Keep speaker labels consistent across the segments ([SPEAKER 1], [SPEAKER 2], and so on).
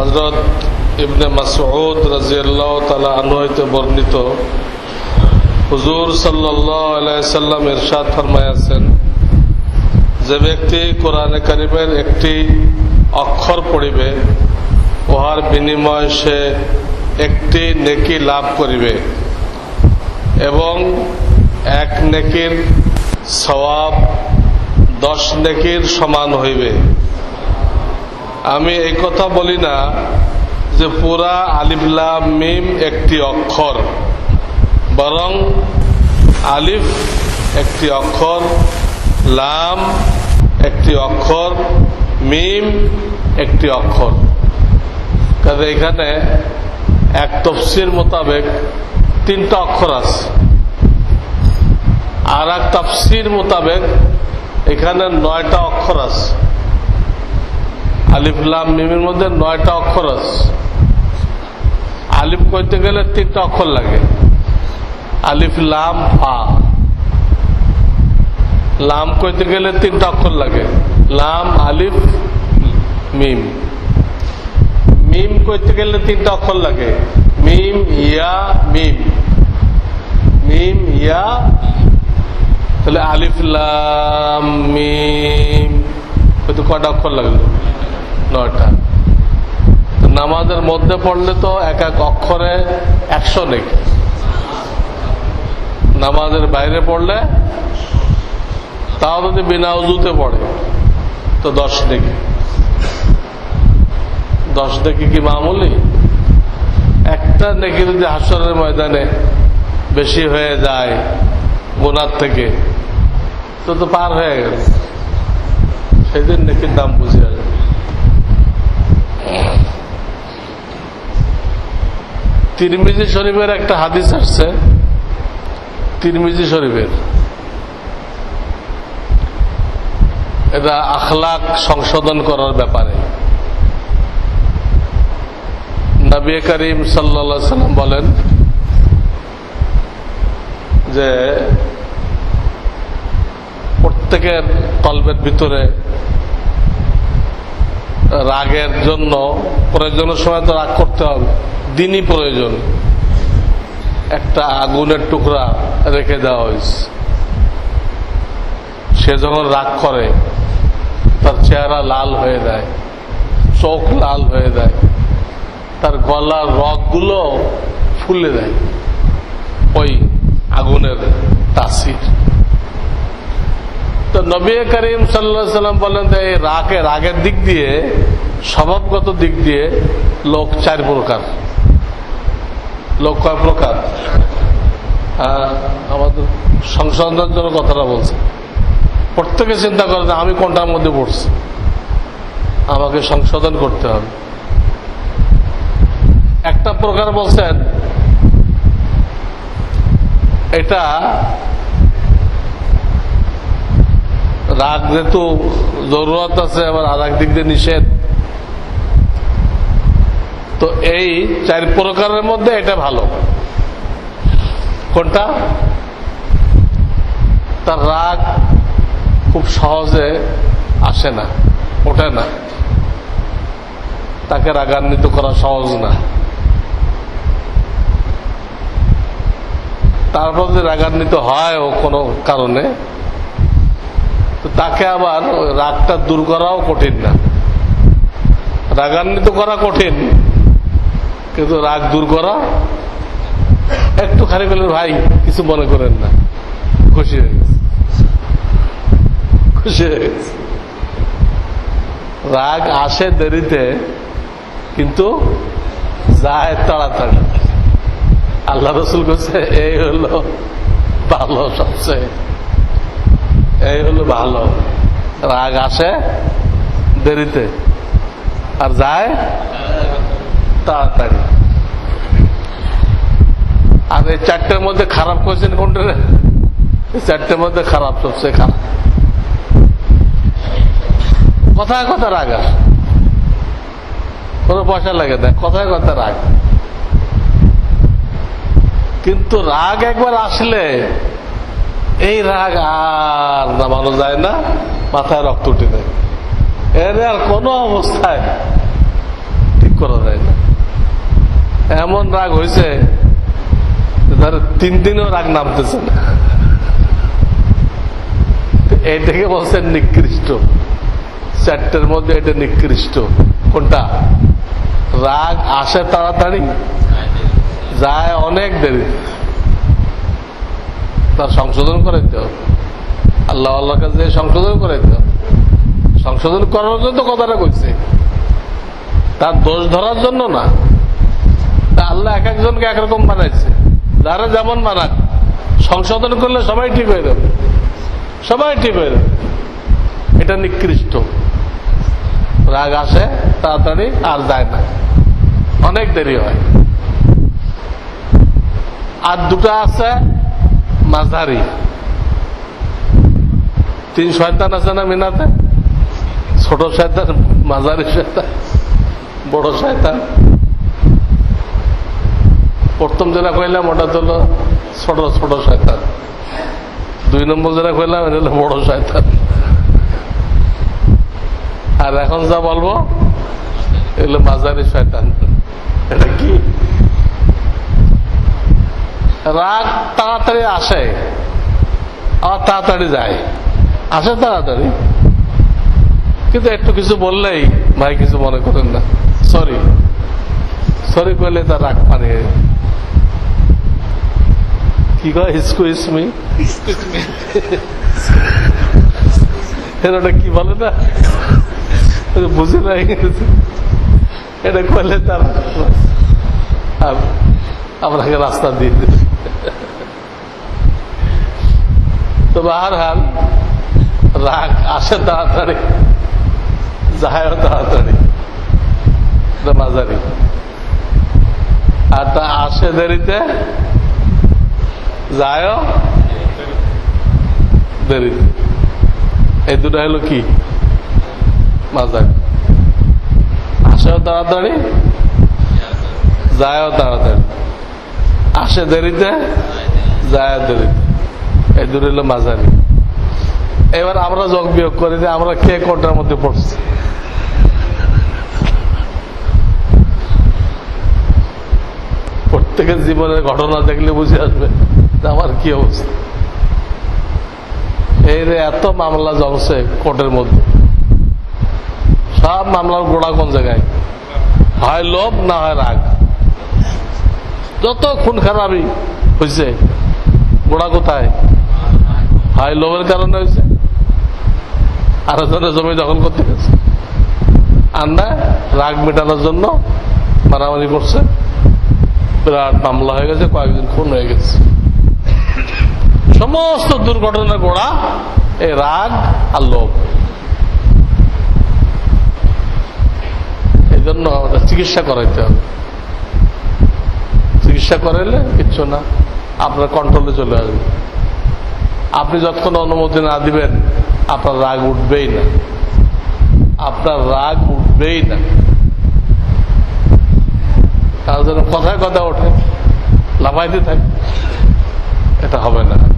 [SPEAKER 1] হজরত ইবনে মাসউদ রাজিয়াল্লাহ তালা আনহইতে বর্ণিত, হুজুর সাল্লাহ সাল্লাম ইরশাদ ফরমায়াছেন যে ব্যক্তি কোরআনে কারিমের একটি অক্ষর পড়িবে, উহার বিনিময় সে একটি নেকি লাভ করিবে এবং এক নেকির সওয়াব দশ নেকির সমান হইবে। আমি এই কথা বলি না যে পুরা আলিফলাম মিম একটি অক্ষর, বরং আলিফ একটি অক্ষর, লাম একটি অক্ষর, মিম একটি অক্ষর। কাজে এখানে এক তফসির মোতাবেক তিনটা অক্ষর আছে। আর এক তফসির মোতাবেক এখানে নয়টা অক্ষর আছে। আলিফ লাম মিমের মধ্যে নয়টা অক্ষর আছে। আলিফ কইতে গেলে তিনটা অক্ষর লাগে। আলিফ লাম, ফা। লাম কইতে গেলে তিনটা অক্ষর লাগে। লাম, আলিফ, মিম। মিম কইতে গেলে তিনটা অক্ষর লাগে। মিম, ইয়া, মিম। মিম, ইয়া। তাহলে আলিফ, লাম, মিম। কটা অক্ষর লাগল? নয়টা। নামাজের মধ্যে পড়লে তো এক এক অক্ষরে একশো নেই নামাজের বাইরে পড়লে তাও যদি বিনা উজুতে পড়ে, তো দশ নেকি। দশ নেকি কি মামুলি? একটা নেকি যদি হাসরের ময়দানে বেশি হয়ে যায় গোনার থেকে, তো তো পার হয়ে গেল। সেদিন নেকির দাম বুঝে যাবে তিরমিজি শরীফের একটা হাদিস আসছে। তিরমিজি শরীফের। এটা আখলাক সংশোধন করার ব্যাপারে। নবী করিম সাল্লা সাল্লাম বলেন যে প্রত্যেকের কল্পের ভিতরে রাগের জন্য প্রয়োজনের সময় তো রাগ করতে হবে। দিনই প্রয়োজন। একটা আগুনের টুকরা রেখে দেওয়া হয়েছে। সে যখন রাগ করে, তার চেহারা লাল হয়ে যায়, চোখ লাল হয়ে যায়, তার গলার রগগুলো ফুলে দেয় ওই আগুনের তাসির। তো নবী করিম সাল্লা সাল্লাম বলেন যে, এই রাগের রাগের দিক দিয়ে, স্বভাবগত দিক দিয়ে লোক চার প্রকার। লোক কয় প্রকার। আমাদের সংশোধনের জন্য কথাটা বলছে। প্রত্যেকে চিন্তা করে যে আমি কোনটার মধ্যে পড়ছি। আমাকে সংশোধন করতে হবে। একটা প্রকার বলছেন, এটা রাগ যেহেতু জরুরত আছে, আবার আর দিক দিয়ে নিষেধ। এই চার প্রকারের মধ্যে এটা ভালো। কোনটা? তার রাগ খুব সহজে আসে না, ওঠে না। তাকে রাগান্বিত করা সহজ না। তারপর যদি রাগান্বিত হয় ও কোনো কারণে তাকে আবার রাগটা দূর করাও কঠিন না। রাগান্বিত করা কঠিন। কিন্তু রাগ দূর করা একটু খালি বললেন ভাই কিছু মনে করেন না। খুশি হয়ে গেছে। খুশি হয়ে গেছে। রাগ আসে দেরিতে, কিন্তু যায় তাড়াতাড়ি। আল্লাহ রসুল করছে এই হলো ভালো সবচেয়ে। এই হলো ভালো। রাগ আসে দেরিতে, আর যায় তাড়াতাড়ি। আর এই চারটের মধ্যে খারাপ কোয়েশ্চেন কোনটা? চারটের মধ্যে খারাপ, সবচেয়ে খারাপ। কথায় কথা রাগ আসে কোনো পয়সা লাগে না, কথায় কথা রাগ। কিন্তু রাগ একবার আসলে এই রাগ আর নামানো যায় না, মাথায় রক্ত উঠে দেয় এর আর কোনো অবস্থায় ঠিক করা যায় না। এমন রাগ হয়েছে তার তিন দিনও রাগ নামতেছে না। এটাকে বলছেন নিকৃষ্ট। চারটের মধ্যে এটা নিকৃষ্ট। কোনটা? রাগ আসে তাড়াতাড়ি, যায় অনেক দেরি। তার সংশোধন করাইতে হবে। আল্লাহ আল্লাহ কাছে সংশোধন করাইতে হবে। সংশোধন করার জন্য তো কথাটা কইছে তার দোষ ধরার জন্য না। তা আল্লাহ এক একজনকে একরকম বানাইছে। যারা যেমন বানাক, সংশোধন করলে সবাই ঠিক হয়ে যাবে। সবাই ঠিক হয়ে যাবে। এটা নিকৃষ্ট। রাগ আসে, তাড়াতাড়ি আর যায় না। অনেক দেরি হয়। আর দুটো আছে মাঝারি। তিন শয়তান আছে না মিনাতে? ছোট শয়তান, মাঝারি শয়তান, বড় শয়তান। প্রথম যেটা কইলাম, ওটা হলো ছোট ছোট শয়তান। দুই নম্বর যেটা কইলাম, এটা বড় শয়তান। আর এখন যা বলব এগুলো মাঝারি শয়তান। এটা কি? রাগ তাড়াতাড়ি আসে, আবার তাড়াতাড়ি যায়। আসে তাড়াতাড়ি। কিন্তু একটু কিছু বললেই ভাই কিছু মনে করেন না। সরি সরি করলে তার রাগ পানি। কি কয় স্কুইস মি এটা কি বলে না? বুঝে নাই। এটা করলে তার আপনাকে রাস্তা দিয়ে দেবে। তো বাহার হাল রাগ আসে তাড়াতাড়ি। যায়ও তাড়াতাড়ি। মাঝারি। আর তা আসে দেরিতে যায়ও দেরিতে এই দুটো হলো কি? মাঝারি আসেও তাড়াতাড়ি। যায়ও তাড়াতাড়ি। আসে দেরিতে, যায় দেরিতে। এই দুটো হলো মাঝারি। এবার আমরা যোগ বিয়োগ করি যে আমরা কে কোনটার মধ্যে পড়ছি। প্রত্যেকের জীবনের ঘটনা দেখলে বুঝে আসবে। আমার কি অবস্থা? এই রে এত মামলা জমছে কোর্টের মধ্যে। সব মামলার গোড়া কোন জায়গায়? হয় লোভ না হয় রাগ? যত খুন খারাপই হয়েছে গোড়া কোথায়? হয় লোভের কারণে হয়েছে আর জনের জমি দখল করতে গেছে। আর না, রাগ মেটানোর জন্য মারামারি করছে। বিরাট মামলা হয়ে গেছে কয়েকদিন খুন হয়ে গেছে। সমস্ত দুর্ঘটনার গোড়া এই রাগ আর লোভ। এই জন্য আমাদের চিকিৎসা করাইতে হবে। চিকিৎসা করাইলে কিচ্ছু না। আপনার কন্ট্রোলে চলে আসবে। আপনি যতক্ষণ অনুমতি না দিবেন, আপনার রাগ উঠবেই না। আপনার রাগ উঠবেই না। তার জন্য কথায় কথা ওঠে, লাফাইতে থাকে, এটা হবে না।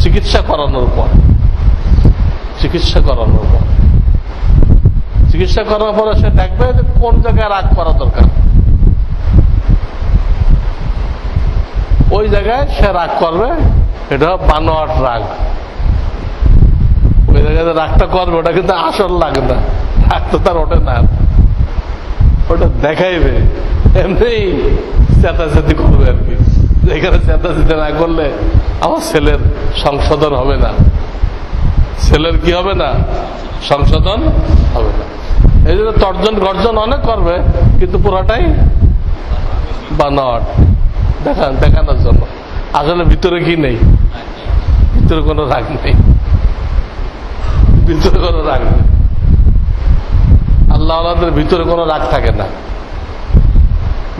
[SPEAKER 1] চিকিৎসা করানোর পর। চিকিৎসা করানোর পর। চিকিৎসা করার পরে সে দেখবে কোন জায়গায় রাগ করা দরকার। ওই জায়গায় সে রাগ করবে, এটা বানোয়াট রাগ। ওই জায়গায় রাগটা করবে, ওটা কিন্তু আসল রাগ না। রাগ তো তার ওঠে না। ওটা দেখাইবে, এমনি চেতাচেতি করবে আর কি। এখানে চেতাচেতি না করলে আমার ছেলের সংশোধন হবে না। ছেলের কি হবে না? সংশোধন হবে না। এই জন্য তর্জন গর্জন অনেক করবে, কিন্তু পুরাটাই বানট দেখান, দেখানোর জন্য। আসলে ভিতরে কি নেই? ভিতরে কোনো রাগ নেই। ভিতরে কোনো রাগ নেই। আল্লাহ আল্লাহদের ভিতরে কোনো রাগ থাকে না।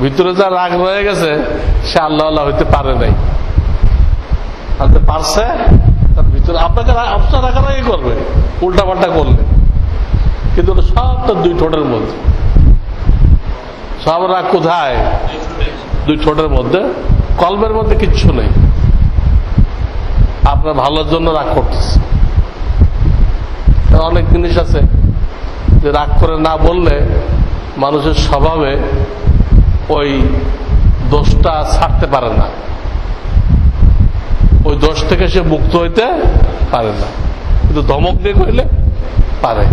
[SPEAKER 1] ভিতরে যা রাগ রয়ে গেছে, সে আল্লাহ আল্লাহ হইতে পারে নাই। পারছে, তার ভিতরে আপনাকে আপনার রাখারাগি করবে উল্টা পাল্টা করলে। কিন্তু ওটা সব তো দুই ঠোঁটের মধ্যে। সব রাগ কোথায়? দুই ঠোঁটের মধ্যে। কলমের মধ্যে কিচ্ছু নেই। আপনার ভালোর জন্য রাগ করতেছে। অনেক জিনিস আছে যে রাগ করে না বললে মানুষের স্বভাবে ওই দোষটা ছাড়তে পারে না। ওই দোষ থেকে সে মুক্ত হইতে পারে না। কিন্তু ধমক দিয়ে কইলে পারে।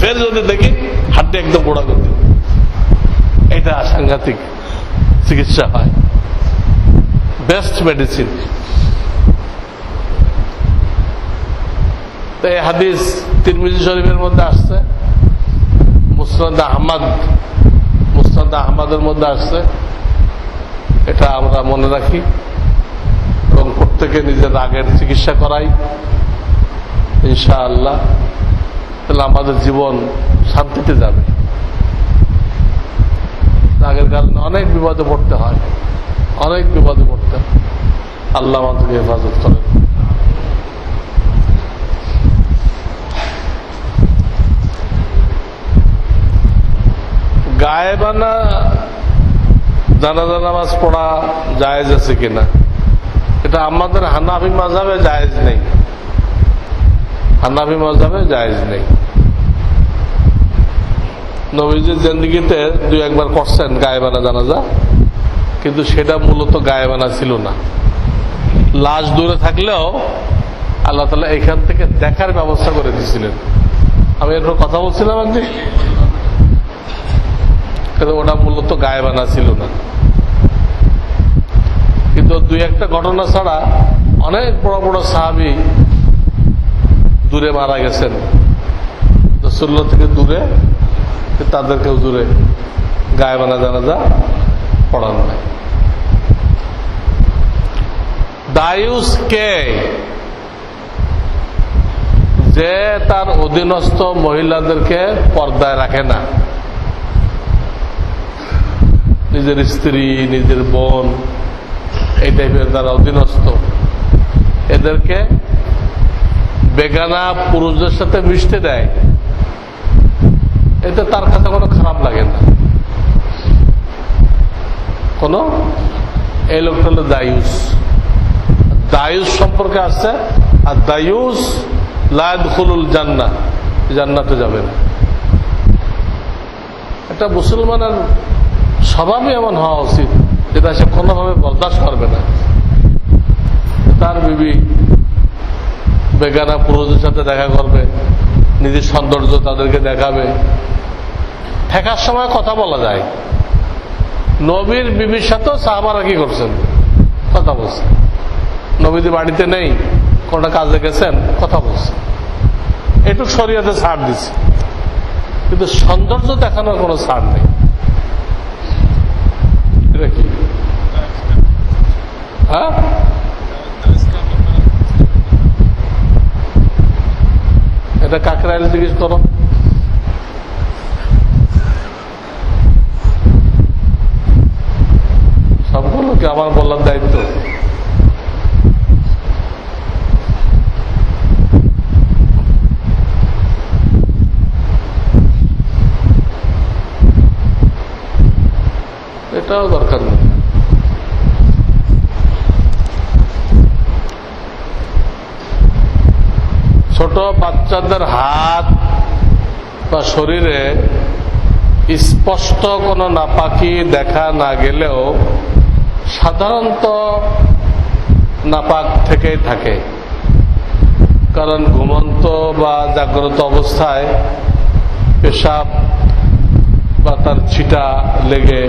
[SPEAKER 1] ফের যদি দেখি হাতটা একদম গোড়া করে দিল এটা সাংঘাতিক চিকিৎসা হয়। Best medicine. হাদিস তিরমিজি শরীফের মধ্যে আসছে। মুসনাদ আহমদ মুসনাদ আহমদের মধ্যে আসছে, এটা আমরা মনে রাখি। এবং প্রত্যেকে নিজের রাগের চিকিৎসা করাই। ইনশাআল্লাহ, তাহলে আমাদের জীবন শান্তিতে যাবে। রাগের কারণে অনেক বিপদে পড়তে হয়, অনেক বিপদে পড়তে হয়। আল্লাহ আমাদেরকে হেফাজত করেন। গায়েবানা জানাজা নামাজ পড়া জায়েজ আছে কিনা? এটা আমাদের হানাফি মাঝাবে জায়েজ নেই। হানাফি মাঝাবে জায়েজ নেই। নবীজির জিন্দগিতে দুই একবার করছেন গায়েবানা জানাজা, কিন্তু সেটা মূলত গায়েবানা ছিল না। লাশ দূরে থাকলেও আল্লাহ তালা এখান থেকে দেখার ব্যবস্থা করে দিয়েছিলেন। আমি এরপর কথা বলছিলাম একদিন ওটা মূলত গায়েবানা ছিল না। কিন্তু দুই একটা ঘটনা ছাড়া অনেক বড় বড় সাহাবি দূরে মারা গেছেন। রসুল্লাহ থেকে দূরে তাদেরকেও দূরে গায়েবানা জানাজা পড়ান নাই দায়ুস কে? যে তার অধীনস্থ মহিলাদেরকে পর্দায় রাখে না। নিজের স্ত্রী, নিজের বোন, এই টাইপের যারা অধীনস্থ, এদেরকে বেগানা পুরুষদের সাথে মিশতে দেয়। এতে তার কাছে কোনো খারাপ লাগে না। কোন? এই লোকটা হলো দায়ুস। দায়ুস সম্পর্কে আসছে আর দায়ুস লায়দুল জান্না জান্নাতে যাবে না। এটা মুসলমানের স্বভাবই এমন হওয়া উচিত যেটা সে কোনোভাবে বরদাস্ত করবে না। তার বিবি বেগানা পুরুষদের সাথে দেখা করবে, নিজের সৌন্দর্য তাদেরকে দেখাবে। ঠেকার সময় কথা বলা যায়। নবীর বিবির সাথেও সাহাবারা কি করছেন। কথা বলছেন। নবীদি বাড়িতে নেই, কোনটা কাজে গেছেন, কথা বলছেন। একটু শরীয়তে ছাড় দিচ্ছে কিন্তু সৌন্দর্য দেখানোর কোনো ছাড় নেই। এটা কি? হ্যাঁ? এটা কাকরাইল জিজ্ঞেস করো। সবগুলো কি? আমার বলার দায়িত্ব। এটাও দরকার নেই। ছোট বাচ্চাদের হাত বা শরীরে স্পষ্ট কোনো নাপাকি দেখা না গেলেও সাধারণত নাপাক থেকেই থাকে। কারণ ঘুমন্ত বা জাগ্রত অবস্থায় পেশাব বা তার ছিটা লেগে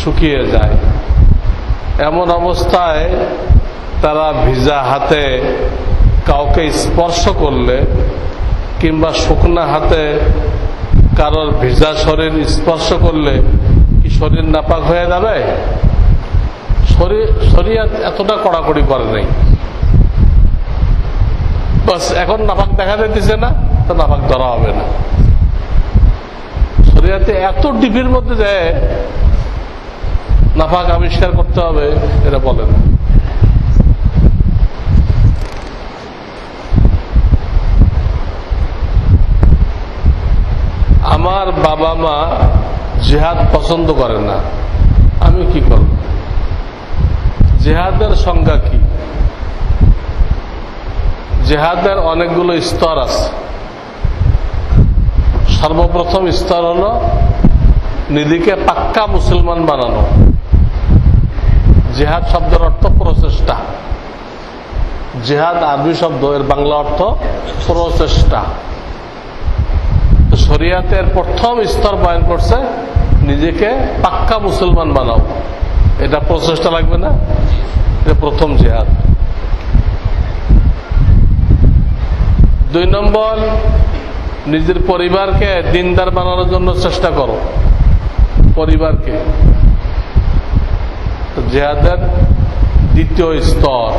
[SPEAKER 1] শুকিয়ে যায়। এমন অবস্থায় তারা ভিজা হাতে কাউকে স্পর্শ করলে কিংবা শুকনা হাতে কারোর ভিজা শরীর স্পর্শ করলে কি শরীর নাপাক হয়ে যাবে? শরীর শরীর এতটা কড়াকড়ি করে নাই। বাস, এখন নাপাক দেখা দিতেছে না, তো নাপাক ধরা হবে না। শরীরাতে এত ডিপির মধ্যে দেয় নাপাক আবিষ্কার করতে হবে, এটা বলে না আমার বাবা মা জেহাদ পছন্দ করে না আমি কি করব? জেহাদের সংজ্ঞা কি? জেহাদের অনেকগুলো স্তর আছে। সর্বপ্রথম স্তর হলো নিজেকে পাক্কা মুসলমান বানানো। জেহাদ শব্দের অর্থ প্রচেষ্টা। জেহাদ আরবি শব্দ, এর বাংলা অর্থ প্রচেষ্টা। শরিয়াতের প্রথম স্তর বয়ন করছে, নিজেকে পাক্কা মুসলমান বানাও। এটা প্রচেষ্টা লাগবে না? এটা প্রথম জেহাদ। দুই নম্বর, নিজের পরিবারকে দিনদার বানানোর জন্য চেষ্টা করো। পরিবারকে। জেহাদের দ্বিতীয় স্তর।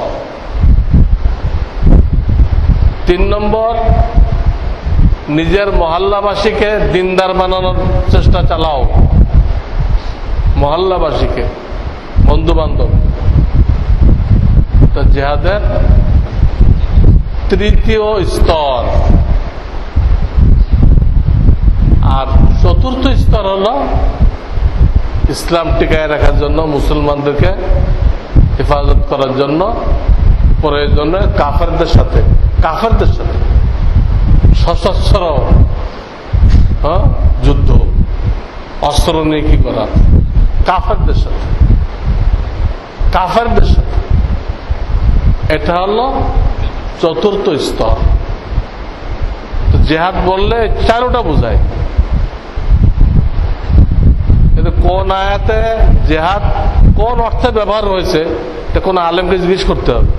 [SPEAKER 1] তিন নম্বর, নিজের মহল্লাবাসীকে দিনদার বানানোর চেষ্টা চালাও। মহল্লাবাসীকে বন্ধু বান্ধব তো জেহাদের তৃতীয় স্তর। আর চতুর্থ স্তর হল ইসলাম টিকায় রাখার জন্য মুসলমানদেরকে হেফাজত করার জন্য প্রয়োজনে কাফেরদের সাথে কাফেরদের সাথে সশস্ত্র হ্যাঁ, যুদ্ধ অস্ত্র নিয়ে কি করা? কাফেরদের সাথে কাফেরদের সাথে। এটা হলো চতুর্থ স্তর। জেহাদ বললে চারোটা বোঝায় কিন্তু কোন আয়াতে জেহাদ কোন অর্থে ব্যবহার হয়েছে এটা কোন আলেমকে জিজ্ঞেস করতে হবে।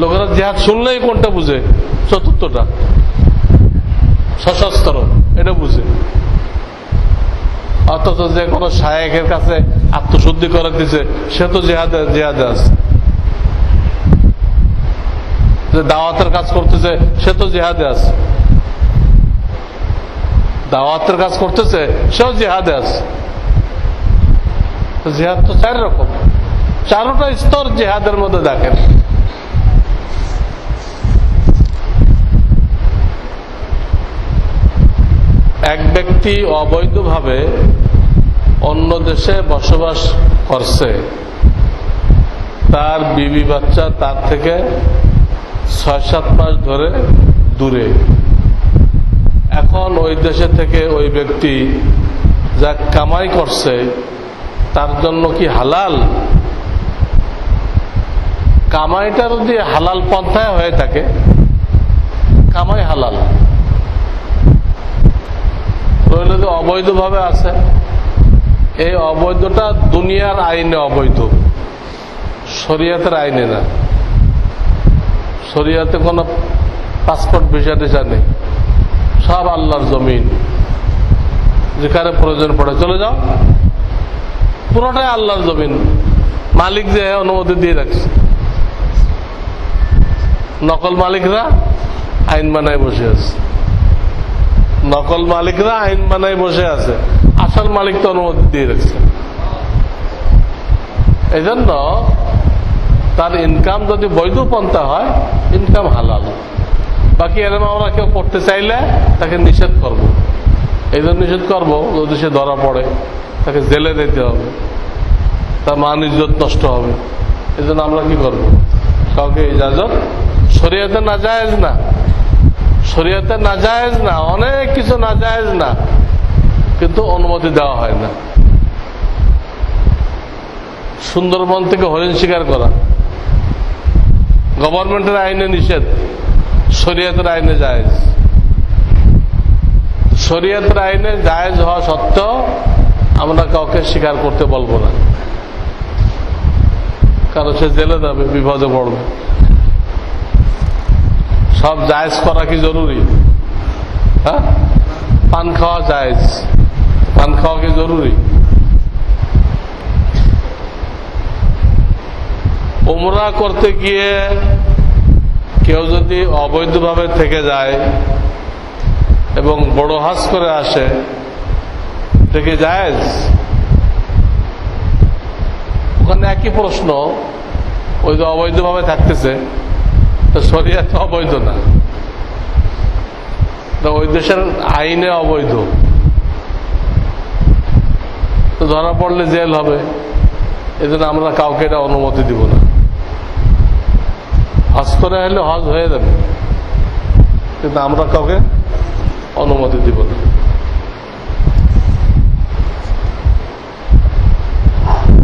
[SPEAKER 1] লোকেরা জেহাদ শুনলেই কোনটা বুঝে? চতুর্থটা। সশস্ত্র, এটা বুঝে। অথচ যে কোনো শায়েকের কাছে আত্মশুদ্ধি করে দিছে, সে তো জেহাদে জেহাদে আছে। যে দাওয়াতের কাজ করতেছে, সে তো জেহাদে আছে। দাওয়াতের কাজ করতেছে, সেও জেহাদে আছে। জেহাদ তো চার রকম। চারোটা স্তর জেহাদের মধ্যে দেখেন। এক ব্যক্তি অবৈধভাবে অন্য দেশে বসবাস করছে, তার বিবি বাচ্চা তার থেকে ছয় সাত মাস ধরে দূরে। এখন ওই দেশে থেকে ওই ব্যক্তি যা কামাই করছে, তার জন্য কি হালাল? কামাইটা যদি হালাল পন্থায় হয়ে থাকে, কামাই হালাল। রইল যে অবৈধভাবে আছে, এই অবৈধটা দুনিয়ার আইনে অবৈধ, শরিয়াতের আইনে না। শরিয়াতে কোনো পাসপোর্ট ভিসা টিসা নেই। সব আল্লাহর জমিন। যেখানে প্রয়োজন পড়ে চলে যাও। পুরোটাই আল্লাহর জমিন। মালিক যে অনুমতি দিয়ে রাখছে। নকল মালিকরা আইন বানায় বসে আছে। নকল মালিকরা আইন বানায় বসে আছে। আসল মালিক তো অনুমতি দিয়ে রাখছে। এই জন্য তার ইনকাম যদি বৈধ পন্থা হয় ইনকাম হালাল। বাকি এরম আমরা কেউ করতে চাইলে তাকে নিষেধ করব। এই জন্য নিষেধ করব, যদি সে ধরা পড়ে, তাকে জেলে দিতে হবে। তার মান ইজ্জত নষ্ট হবে। এই জন্য আমরা কি করব? কাউকে ইজাজত? শরীয়তে না জায়েজ না। শরীয়তে না জায়েজ না, অনেক কিছু না জায়েজ না। কিন্তু অনুমতি দেওয়া হয় না। সুন্দরবন থেকে হরিণ শিকার করা। গভর্নমেন্টের আইনে নিষেধ। শরীয়তের আইনে জায়েজ। শরীয়তের আইনে জায়েজ হওয়া সত্ত্বেও আমরা কাউকে স্বীকার করতে বলব না। কারণ সে জেলে যাবে, বিপদে পড়বে। সব জায়েজ করা কি জরুরি? হ্যাঁ? পান খাওয়া জায়েজ। পান খাওয়া কি জরুরি? উমরা করতে গিয়ে কেউ যদি অবৈধভাবে থেকে যায় এবং বড় হাস করে আসে থেকে জায়েজ? ওখানে একই প্রশ্ন, ওই যে অবৈধভাবে থাকতেছে, তো শরিয়া তো অবৈধ না। ওই দেশের আইনে অবৈধ। তো ধরা পড়লে জেল হবে, এজন্য আমরা কাউকে এটা অনুমতি দিব না। হজ করে হলে হজ হয়ে যাবে। কিন্তু আমরা কাউকে অনুমতি দিব না।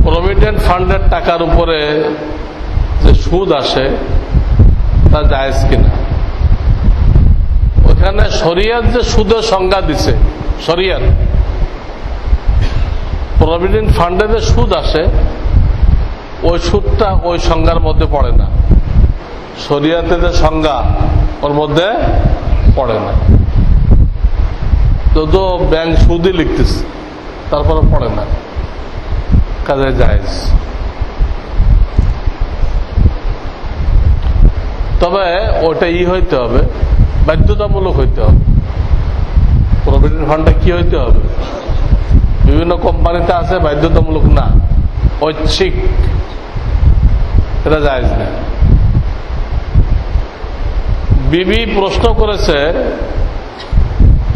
[SPEAKER 1] প্রভিডেন্ট ফান্ডের টাকার উপরে যে সুদ আসে, তা জায়েজ কিনা? ওখানে শরিয়াত যে সুদের সংজ্ঞা দিছে, শরিয়াত প্রভিডেন্ট ফান্ডে যে সুদ আসে, ওই সুদটা ওই সংজ্ঞার মধ্যে পড়ে না। শরিয়াতে যে সংজ্ঞা, ওর মধ্যে পড়ে না। যত ব্যাংক সুদই লিখতেছে, তারপরে পড়ে না। কাজে জায়েজ। তবে ওটা ই হইতে হবে, বাধ্যতামূলক হইতে হবে। প্রভিডেন্ট ফান্ডে কি হইতে হবে? বিভিন্ন কোম্পানিতে আছে, বাধ্যতামূলক না। ঐচ্ছিক। এটা জায়েজ না। বিবি প্রশ্ন করেছে,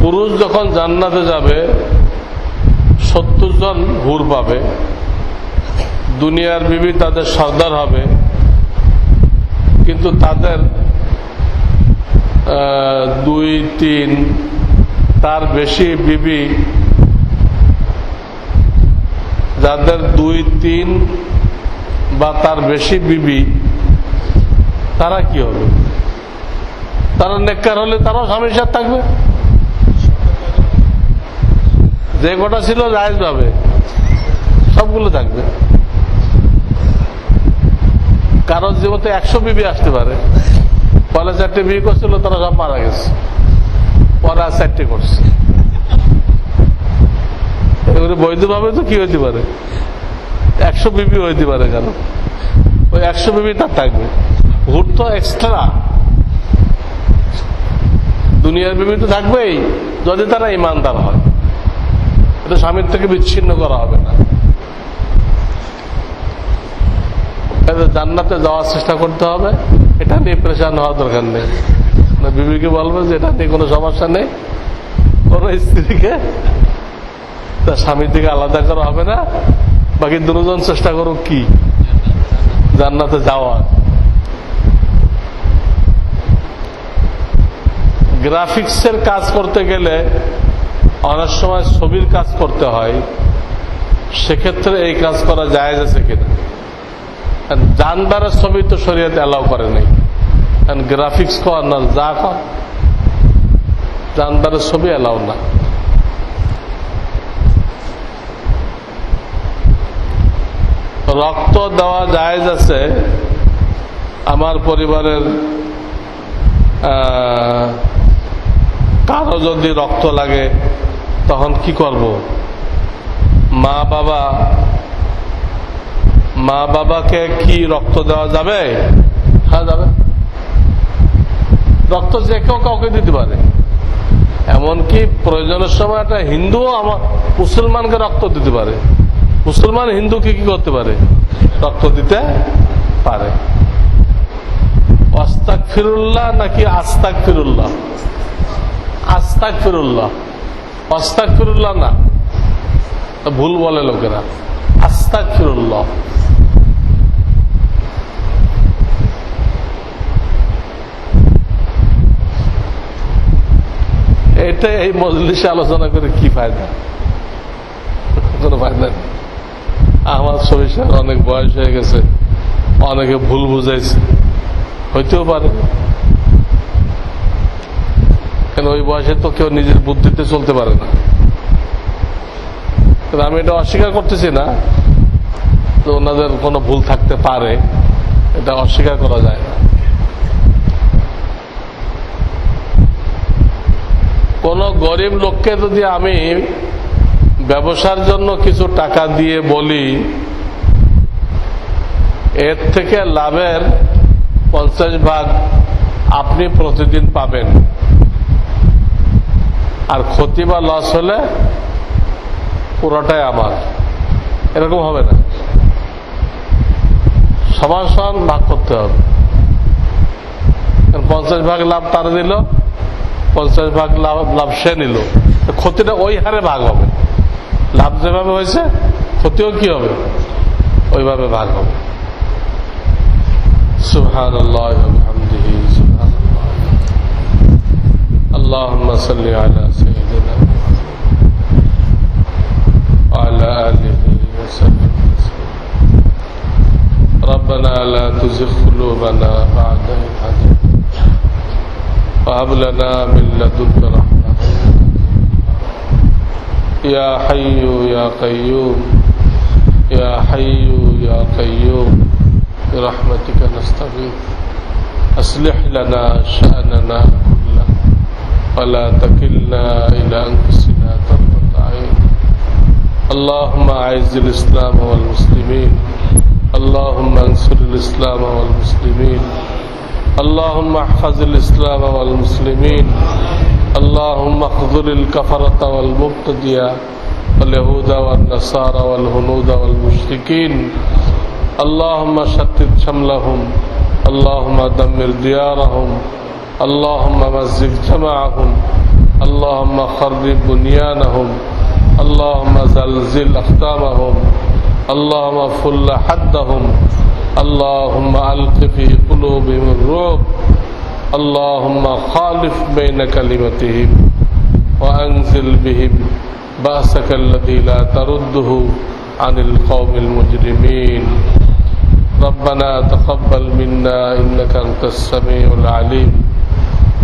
[SPEAKER 1] পুরুষ যখন জান্নাতে যাবে সত্তর জন হুর পাবে, দুনিয়ার বিবি তাদের সর্দার হবে, কিন্তু তাদের দুই, তিন, তার বেশি বিবি যাদের দুই, তিন বা তার বেশি বিবি, তারা কি হবে? তারা নেককার হলে তারাও স্বামীর সাথে থাকবে। যে কটা ছিল জায়েজ ভাবে সবগুলো থাকবে। কারোর জীবনে একশো বিবি আসতে পারে পরে চারটে বিয়ে করছিল, তারা সব মারা গেছে। পরে আর চারটে করছে। এবারে বৈধভাবে তো কি হইতে পারে? একশো বিবি হইতে পারে কেন? ওই একশো বিবি তার থাকবে। হুট তো এক্সট্রা দুনিয়ার বিবি তো থাকবেই, যদি তারা ইমানদার হয়। এটা স্বামীর থেকে বিচ্ছিন্ন করা হবে না। জান্নাতে যাওয়ার চেষ্টা করতে হবে, এটা নিয়ে প্রেশান হওয়ার দরকার নেই। বিবিকে বলবে যে এটা নিয়ে কোনো সমস্যা নেই। কোনো স্ত্রীকে তার স্বামীর থেকে আলাদা করা হবে না। বাকি দুজন চেষ্টা করুক কি? জান্নাতে যাওয়ার। গ্রাফিক্সের কাজ করতে গেলে অনেক সময় ছবির কাজ করতে হয়, সেক্ষেত্রে এই কাজ করা যায় আছে কিনা? আর জানদারের ছবি তো শরীয়তে অ্যালাউ করে নাই। গ্রাফিক্স কর না, যা কর জানদারের ছবি অ্যালাউ না। রক্ত দেওয়া জায়েজ আছে আমার পরিবারের কারও যদি রক্ত লাগে, তখন কি করব? মা বাবা, মা বাবাকে কি রক্ত দেওয়া যাবে? হ্যাঁ যাবে। রক্ত যে কেউ কাউকে দিতে পারে। এমনকি প্রয়োজনের সময় একটা হিন্দুও আমার মুসলমানকে রক্ত দিতে পারে। মুসলমান হিন্দুকে কি করতে পারে? রক্ত দিতে পারে। অস্তাক ফিরুল্লাহ নাকি আস্তাক ফিরুল্লাহ আস্তাক ফিরুল্লাহ ফিরুল্লাহ না ভুল বলে লোকেরা। আস্তাক ফিরুল্লাহ এটা এই মজলিসে আলোচনা করে কি ফায়দা? কোনো ফায়দা নেই। আমার শরীর অনেক বয়স হয়ে গেছে। অনেকে ভুল বুঝাইছে। হইতেও পারে। কেন? ওই বয়সে তো কেউ নিজের বুদ্ধিতে চলতে পারে না। আমি এটা অস্বীকার করতেছি না। তো ওনাদের কোনো ভুল থাকতে পারে। এটা অস্বীকার করা যায়। না কোন গরিব লোককে যদি আমি ব্যবসার জন্য কিছু টাকা দিয়ে বলি, এর থেকে লাভের পঞ্চাশ ভাগ আপনি প্রতিদিন পাবেন। আর ক্ষতি বা লস হলে পুরোটাই আমার এরকম হবে না সমান সমান ভাগ করতে হবে পঞ্চাশ ভাগ লাভ তার দিল পঞ্চাশ ভাগ লাভ লাভ সে নিল ক্ষতিটা ওই হারে ভাগ হবে লাভ যেভাবে হয়েছে ক্ষতিও কি হবে ওইভাবে ভাগ হবে সুবহানাল্লাহ ওয়া বিহামদিহি সুবহানাল্লাহ اللهم صل على قلوبنا بعد إذ هديتنا وهب لنا من لدنك رحمة. يا حي يا قيوم. يا حي يا قيوم. برحمتك نستغيث. أصلح لنا شأننا كله. ولا تكلنا إلى أنفسنا طرفة عين. اللهم أعز الإسلام والمسلمين. اللهم انصر الإسلام والمسلمين. اللهم احفظ الإسلام والمسلمين. اللهم اخذل الكفرة والمبتدئة واليهود والنصارى والهنود والمشركين. اللهم شتت شملهم. اللهم دمر ديارهم. اللهم مزق جمعهم اللهم خرب بنيانهم. اللهم زلزل أقدامهم. اللهم فل حدهم. اللهم ألق في قلوبهم الرعب اللهم خالف بين كلمتهم. وأنزل بهم بأسك الذي لا ترده عن القوم المجرمين. ربنا تقبل منا إنك أنت السميع العليم.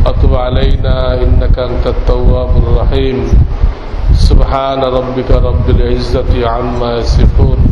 [SPEAKER 1] وتب علينا إنك أنت التواب الرحيم. سبحان ربك رب العزة عما يصفون.